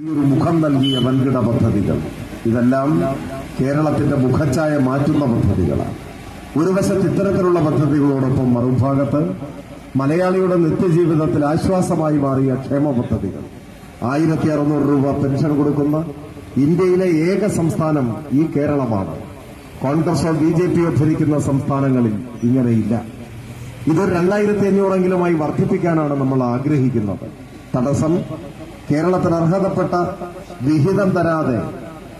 ഈ ഒരു മുഖം നൽകിയ വൻകിട പദ്ധതികൾ. ഇതെല്ലാം കേരളത്തിന്റെ മുഖച്ഛായ മാറ്റുന്ന പദ്ധതികളാണ്. ഒരു വശത്ത് ഇത്തരത്തിലുള്ള പദ്ധതികളോടൊപ്പം മറുഭാഗത്ത് മലയാളിയുടെ നിത്യജീവിതത്തിൽ ആശ്വാസമായി മാറിയ ക്ഷേമ പദ്ധതികൾ. ആയിരത്തി അറുന്നൂറ് രൂപ പെൻഷൻ കൊടുക്കുന്ന ഇന്ത്യയിലെ ഏക സംസ്ഥാനം ഈ കേരളമാണ്. കോൺഗ്രസോ ബി ജെ പിയോ ഭരിക്കുന്ന സംസ്ഥാനങ്ങളിൽ ഇങ്ങനെയില്ല. ഇതൊരു രണ്ടായിരത്തി അഞ്ഞൂറെങ്കിലുമായി വർദ്ധിപ്പിക്കാനാണ് നമ്മൾ ആഗ്രഹിക്കുന്നത്. തടസ്സം കേരളത്തിന് അർഹതപ്പെട്ട വിഹിതം തരാതെ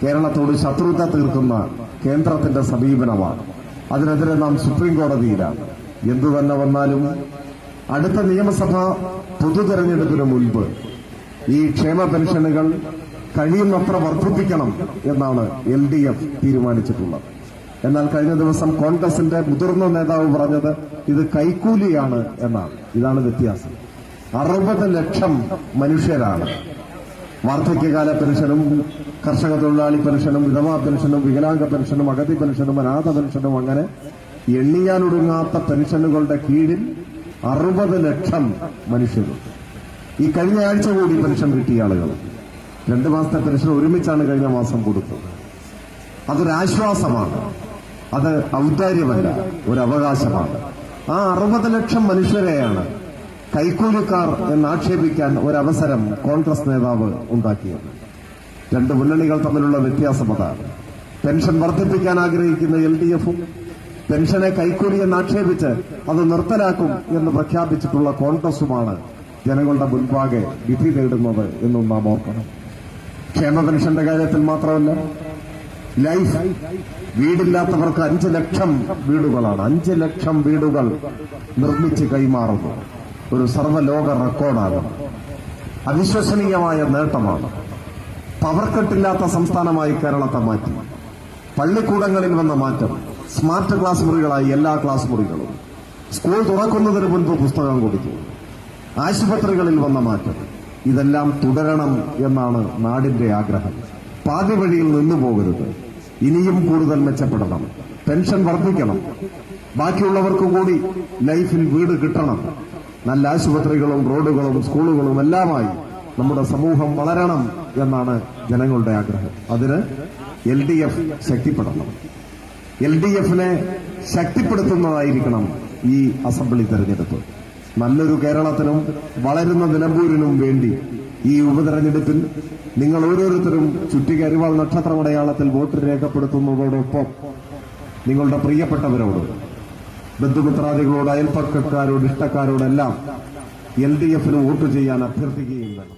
കേരളത്തോട് ശത്രുത തീർക്കുന്ന കേന്ദ്രത്തിന്റെ സമീപനമാണ്. അതിനെതിരെ നാം സുപ്രീം കോടതിയിലാണ്. എന്തു തന്നെ വന്നാലും അടുത്ത നിയമസഭാ പൊതു തെരഞ്ഞെടുപ്പിന് മുൻപ് ഈ ക്ഷേമ പെൻഷനുകൾ കഴിയുന്നത്ര വർദ്ധിപ്പിക്കണം എന്നാണ് എൽ ഡി എഫ് തീരുമാനിച്ചിട്ടുള്ളത്. എന്നാൽ കഴിഞ്ഞ ദിവസം കോൺഗ്രസിന്റെ മുതിർന്ന നേതാവ് പറഞ്ഞത് ഇത് കൈക്കൂലിയാണ് എന്നാണ്. ഇതാണ് വ്യത്യാസം. അറുപത് ലക്ഷം മനുഷ്യരാണ്. വാർദ്ധക്യകാല പെൻഷനും കർഷക തൊഴിലാളി പെൻഷനും വിധവാ പെൻഷനും വികലാംഗ പെൻഷനും അഗതി പെൻഷനും അനാഥ പെൻഷനും അങ്ങനെ എണ്ണിയാനൊടുങ്ങാത്ത പെൻഷനുകളുടെ കീഴിൽ അറുപത് ലക്ഷം മനുഷ്യരും ഈ കഴിഞ്ഞ ആഴ്ച കൂടി പെൻഷൻ കിട്ടിയ ആളുകൾ. രണ്ട് മാസത്തെ പെൻഷൻ ഒരുമിച്ചാണ് കഴിഞ്ഞ മാസം കൊടുത്തത്. അതൊരാശ്വാസമാണ് അത് ഔദാര്യമല്ല ഒരു അവകാശമാണ്. ആ അറുപത് ലക്ഷം മനുഷ്യരെയാണ് കൈക്കൂലിക്കാർ എന്ന് ആക്ഷേപിക്കാൻ ഒരവസരം കോൺഗ്രസ് നേതാവ് ഉണ്ടാക്കിയത്. രണ്ട് മുന്നണികൾ തമ്മിലുള്ള വ്യത്യാസം അതാണ്. പെൻഷൻ വർദ്ധിപ്പിക്കാൻ ആഗ്രഹിക്കുന്ന എൽ ഡി എഫും പെൻഷനെ കൈക്കൂലി എന്ന് ആക്ഷേപിച്ച് അത് നിർത്തലാക്കും എന്ന് പ്രഖ്യാപിച്ചിട്ടുള്ള കോൺഗ്രസുമാണ് ജനങ്ങളുടെ മുൻപാകെ വിധി നേടുന്നത് എന്നും നാം ഓർക്കണം. ക്ഷേമ പെൻഷന്റെ കാര്യത്തിൽ മാത്രമല്ല ലൈഫ് വീടില്ലാത്തവർക്ക് അഞ്ച് ലക്ഷം വീടുകളാണ്. അഞ്ച് ലക്ഷം വീടുകൾ നിർമ്മിച്ച് കൈമാറുന്നു. ഒരു സർവലോക റെക്കോർഡാണ്. അവിശ്വസനീയമായ നേട്ടമാണ്. പവർ കട്ടില്ലാത്ത സംസ്ഥാനമായി കേരളത്തെ മാറ്റി. പള്ളിക്കൂടങ്ങളിൽ വന്ന മാറ്റം. സ്മാർട്ട് ക്ലാസ് മുറികളായി എല്ലാ ക്ലാസ് മുറികളും. സ്കൂൾ തുറക്കുന്നതിന് മുൻപ് പുസ്തകം കൊടുത്തു. ആശുപത്രികളിൽ വന്ന മാറ്റം. ഇതെല്ലാം തുടരണം എന്നാണ് നാടിന്റെ ആഗ്രഹം. പാതി വഴിയിൽ നിന്നു പോകരുത്. ഇനിയും കൂടുതൽ മെച്ചപ്പെടണം. പെൻഷൻ വർദ്ധിക്കണം. ബാക്കിയുള്ളവർക്ക് കൂടി ലൈഫിൽ വീട് കിട്ടണം. നല്ല ആശുപത്രികളും റോഡുകളും സ്കൂളുകളും എല്ലാമായി നമ്മുടെ സമൂഹം വളരണം എന്നാണ് ജനങ്ങളുടെ ആഗ്രഹം. അതിന് എൽ ഡി എഫ് ശക്തിപ്പെടണം. എൽ ഡി എഫിനെ ശക്തിപ്പെടുത്തുന്നതായിരിക്കണം ഈ അസംബ്ലി തെരഞ്ഞെടുപ്പ്. നല്ലൊരു കേരളത്തിനും വളരുന്ന നിലമ്പൂരിനും വേണ്ടി ഈ ഉപതെരഞ്ഞെടുപ്പിൽ നിങ്ങൾ ഓരോരുത്തരും ചുറ്റി അരിവാൾ നക്ഷത്രമടയാളത്തിൽ വോട്ട് രേഖപ്പെടുത്തുന്നതോടൊപ്പം നിങ്ങളുടെ പ്രിയപ്പെട്ടവരോട് ബന്ധുമിത്രാദികളോട് അയൽപ്പക്കാരോട് ഇഷ്ടക്കാരോടെല്ലാം എൽ ഡി എഫിന് വോട്ട് ചെയ്യാൻ അഭ്യർത്ഥിക്കുകയും വേണം.